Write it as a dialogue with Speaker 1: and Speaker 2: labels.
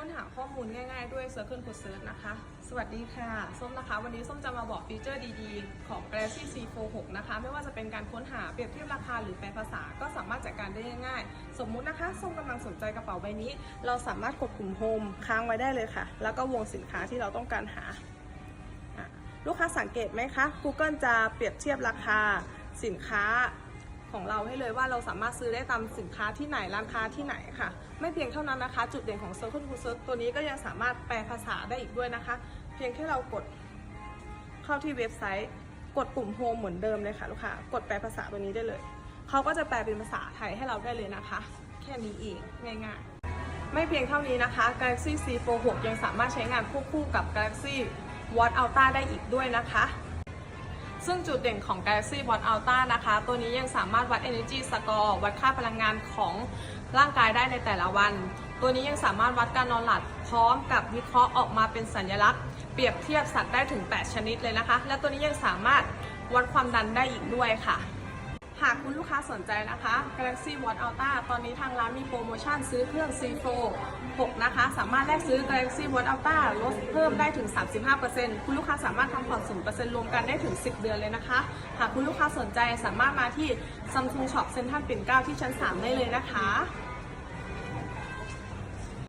Speaker 1: ค้นหาข้อมูลง่ายๆด้วย Circle Code Search นะคะ สวัสดีค่ะ ส้มนะคะ วันนี้ส้มจะมาบอกฟีเจอร์ดีๆ ของ Galaxy C46 นะคะ ไม่ว่าจะเป็นการค้นหาเปรียบเทียบราคาหรือแปลภาษาก็สามารถจัดการได้ง่ายๆ สมมุตินะคะ ส้มกำลังสนใจกระเป๋าใบนี้ เราสามารถกดปุ่มโฮมค้างไว้ได้เลยค่ะ แล้วก็วงสินค้าที่เราต้องการหา ลูกค้าสังเกตไหมคะ Google จะเปรียบเทียบราคาสินค้า ของเราให้เลยว่าเราสามารถซื้อได้ตามสินค้าที่ไหนร้านค้าที่ไหนค่ะ ไม่เพียงเท่านั้นนะคะ จุดเด่นของ Circle to Search ตัวนี้ก็ยังสามารถแปลภาษาได้อีกด้วยนะคะ เพียงแค่เรากดเข้าที่เว็บไซต์ กดปุ่มโฮมเหมือนเดิมเลยค่ะลูกค้ากดแปลภาษาตัวนี้ได้เลยเขาก็จะแปลเป็นภาษาไทยให้เราได้เลยนะคะ แค่นี้เองง่ายๆ ไม่เพียงเท่านี้นะคะ Galaxy C46 ยังสามารถใช้งานควบคู่กับ Galaxy Watch Ultra ได้อีกด้วยนะคะ ซึ่งจุดเด่นของ Galaxy Watch Ultra นะคะ ตัวนี้ยังสามารถวัด Energy Score วัดค่าพลังงานของร่างกายได้ในแต่ละวัน ตัวนี้ยังสามารถวัดการนอนหลับพร้อมกับวิเคราะห์ออกมาเป็นสัญลักษณ์ เปรียบเทียบสัตว์ได้ถึง 8 ชนิดเลยนะคะ และตัวนี้ยังสามารถวัดความดันได้อีกด้วยค่ะ หากคุณลูกค้าสนใจนะคะ Galaxy Watch Ultra ตอนนี้ทางร้านมีโปรโมชั่นซื้อเครื่อง C4 6 นะคะ สามารถแลกซื้อ Galaxy Watch Ultra ลดเพิ่มได้ถึง 35%คุณลูกค้าสามารถทำผ่อน0%รวมกันได้ถึง 10 เดือนเลยนะคะ หากคุณลูกค้าสนใจสามารถมาที่ Samsung Shop Central ปิ่นเกล้าที่ชั้น 3 ได้เลยนะคะ